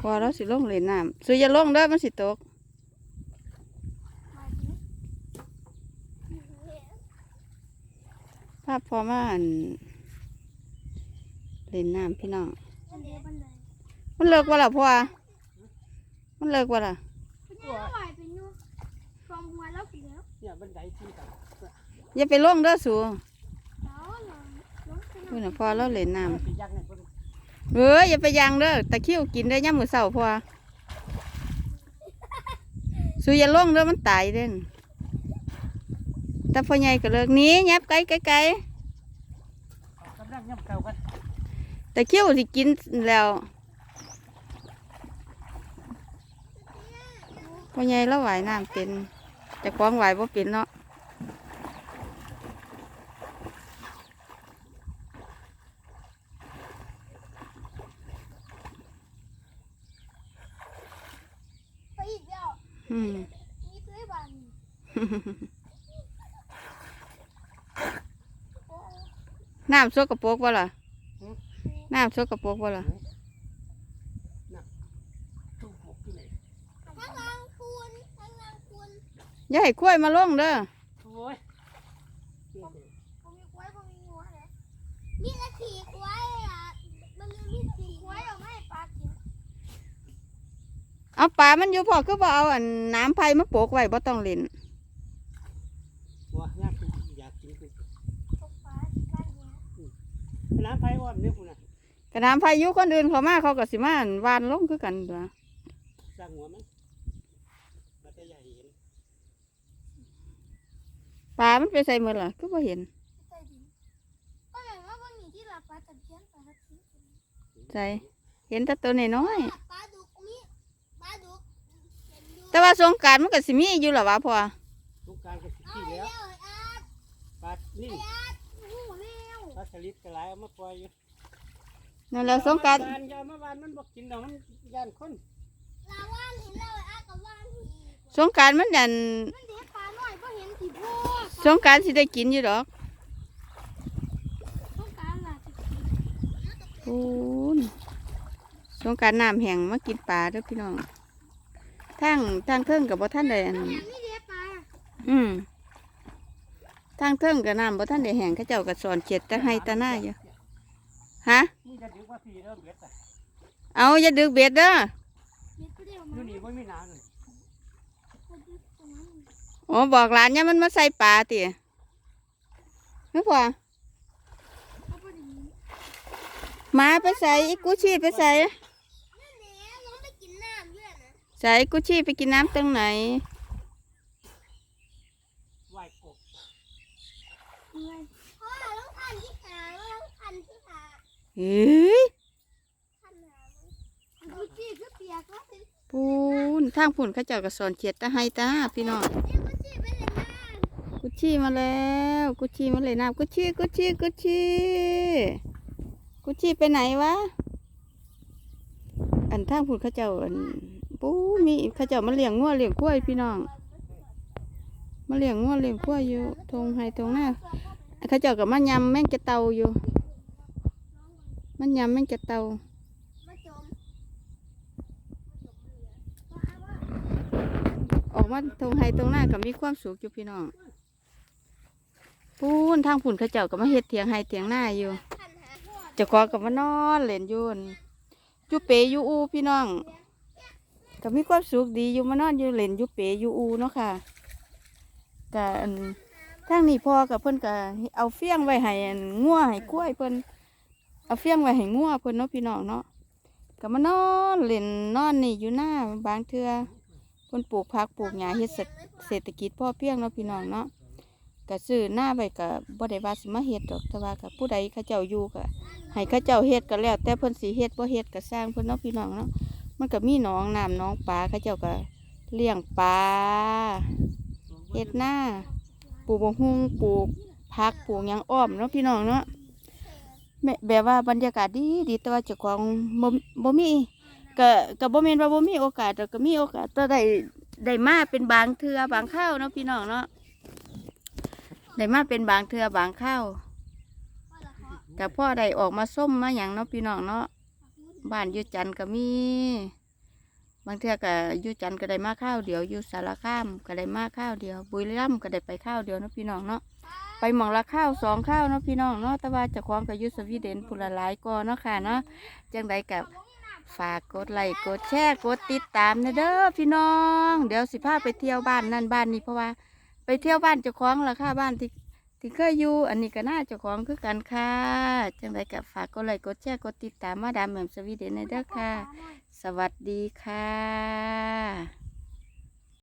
พอแล้วสิลงเล่นน้ำสุอย่าลงเด้อมันสิตกภาพพอมาอันเล่นน้ำพี่น้อง มันเดียวมันเลยมันเลิกว่าล่ะพ่อ มันเลิกว่าล่ะคุณย่าไหวไปนู่นฟอมหัวแล้วไปแล้วเนี่ยบันไดที่ต่างอย่าไปลงเด้อสูแล้วเราลงไปเพื่อนน่ะพอแล้วเล่นน้ำไปยักษ์ เนี่ยเพิ่นเอออย่าไปยังเด้อตะคริวกินได้ย่ำมือเสาพอสูอย่าลงเด้อมันตายเด่นแต่พ่อใหญ่ก็เลิกหนี้ยับไกลไกลไกลกำลังย่ำเก่ากันตะคริวสิกินแล้วพ่อใหญ่แล้วไหวน้ำเป็นจะคล้องไหวบ่เป็นเนาะ ไปอีกแล้ว อืมมีซื้อบันโอ้ำสกปรกบ่ล่ะน้ำสกปรกบ่ล่ะตู้ปกที่ไหน้างล่างคุณข้างล่างคุณอย่าให้กล้วยมาลงเด้อโอ้ยผมมีกล้วยผมมีงัวเลยมีแต่ขี่กล้วยอะ มันมีขี่กล้วยเอาไม่ให้ปลากิน เอาปลามันอยู่พอคือบ่เอาอันน้ำไผ่มาโปกไว้บ่ต้องเล่นว่าย่างอยากกินคือตกปลาบ้านเนี้ยน้ำไผ่อ้อมเนี่ยคุณน่ะกระน้ำพายุคนอื่นเขามาเขาก็สิมาอั่นวานลงคือกันตัวสร้างหัวมันบัดใหญ่เห็นปลามันไปใส่หมดล่ะคือบ่เห็นใต้ดินก็เลยว่าวันนี้ที่เราปลาตะเพียนปลาตะเพียนใส่เห็นแต่ตัวน้อยปลาดุกมีปลาดุกเห็นอยู่ ๆ แต่ว่าสงกรารมันก็สิมีอยู่ล่ะวะพ่อทุกการก็สิเอาที่แล้แล้ววอาดปลานิ่มอาดโอ้โหเร็วปลาสลิดกระไรเอามาปล่อยอยู่นั่นแหละสงกรารยามาบานมันบอกกินดอกมันย่านคนลาว่านเห็นแล้วอาดกับว่านอีกสงกรารมันดันมันเด็กปลาหน่อยก็เห็นสีโพดสงกรารสิได้กินอยู่ดอกต้องการล่ะโอ้นสงกรารน้ำแห้งมากินปลาเด้อพี่น้อง ทางทางเทิงกับบ่ท่านใดอันอย่างนี้เด็กปลาอืมทางเทิงกับน้ำบ่ท่านได้แห้งเขาเจ้าก็สอนเจ็ดตะให้ตะหน้าอยู่ฮะ มึงจะดึกว่าพี่เริ่มเบ็ดอะเอาอย่าดึกเบ็ดเด้อเด็กก็เดียวอมายู่นี่ไม่มีน้ำเลยตรงนั้นโอ้บอกหลานเนี่ยมันมาใส่ปลาตินึกว่าเขาพอดีหมาไปใส่อีกูชีไปใส่ นั่นแหละลงไปกินน้ำ สายกุชี่ไปกินน้ำตรงไหนไหวกบเฮ้ยปูนทางผุนข้าเจ้ากับสอนเขียดตาให้ตาพี่น้องกุชี่มาแล้ว กุชี่มาเลยน้ำกุชี่กุชี่กุชี่กุชี่ไปไหนวะ อันทางผุนข้าเจ้าอัน ปูมีเขาเจ้ามาเลี้ยงงัวเลี้ยงกล้วยพี่น้อง มาเลี้ยงงัวเลี้ยงกล้วยอยู่ทงไห้ทงหน้าเขาเจ้าก็มายำแม่งจะเตาอยู่ มันยำแม่งจะเตามาออกมาทงไห้ตรงหน้าก็มีความสุขอยู่พี่น้องพูนทางผุนเขาเจ้าก็มาเฮ็ดเถียงไห้เถียงหน้าอยู่พันหาพ่อเจ้าของก็มานอนเล่นยู่นั่นอยู่เปอยู่อูพี่น้อง ก็มีความสุขดีอยู่มานอนอยู่เล่นอยู่เปอยู่อูเนาะค่ะก็อันทางนี้พ่อกับเพิ่นก็เอาเฟี้ยงไว้ให้งัวให้กล้วยเพิ่นเอาเฟี้ยงไว้ให้งัวเพิ่นเนาะพี่น้องเนาะก็มานอนเล่นนอนนี่อยู่หน้าบางเทือเพิ่นปลูกผักปลูกหญ้าเฮ็ดเศรษฐกิจพ่อเพียงเนาะพี่น้องเนาะก็ซื้อหน้าไว้ก็บ่ได้ว่าสิมาเฮ็ดดอกแต่ว่าก็ผู้ใดเขาเจ้าอยู่ก็ให้เข้าเจ้าเฮ็ดก็แล้ว แต่เพิ่นสิเฮ็ดบ่เฮ็ดก็สร้างเพิ่นเนาะพี่น้องเนาะ มันก็มีหนองน้ำหนองปลาเขาเจ้าก็เลี้ยงปลาเฮ็ดหน้าปลูกบงฮุงปลูกผักปลูกยังอ้อมเนาะพี่น้องเนาะแม่แบบว่าบรรยากาศดีดีแต่ว่าเจ้าของบ่บ่มีก็ก็บ่แม่นว่าบ่มีโอกาสแต่ก็มีโอกาสแต่ได้ได้มาเป็นบางเทื่อบางคราวเนาะพี่น้องเนาะได้มาเป็นบางเทื่อบางคราวพ่อละเขากับพ่อได้ออกมาส้มมาอย่างเนาะพี่น้องเนาะ บ้านยูจันก็มี บางเทื่อก็อยู่จันทร์ก็ได้มาข้าวเดียวยูสารคามก็ได้มาข้าวเดียว บุรีรัมก็ได้ไปข้าวเดียวเนาะพี่น้องเนาะไปหมองละข้าวสองข้าวเนาะพี่น้องเนาะแต่ว่าจะคล้องกับยุสวีเดนพุละหลายก่อนเนาะค่ะเนาะจังใดกับฝากกดไลค์กดแชร์กดติดตามนะเด้อพี่น้อง เดี๋ยวสิพาไปเที่ยวบ้านนั่นบ้านนี้เพราะว่า ไปเที่ยวบ้านเจ้าของละค่ะบ้านที่ ที่เคยอยู่อันนี้ก็น่าเจ้าของคือกันค่ะ จังใดกับฝากกดไลค์กดแชร์กดติดตามมาดามแหม่มสวีเดนนะเด้อค่ะ สวัสดีค่ะ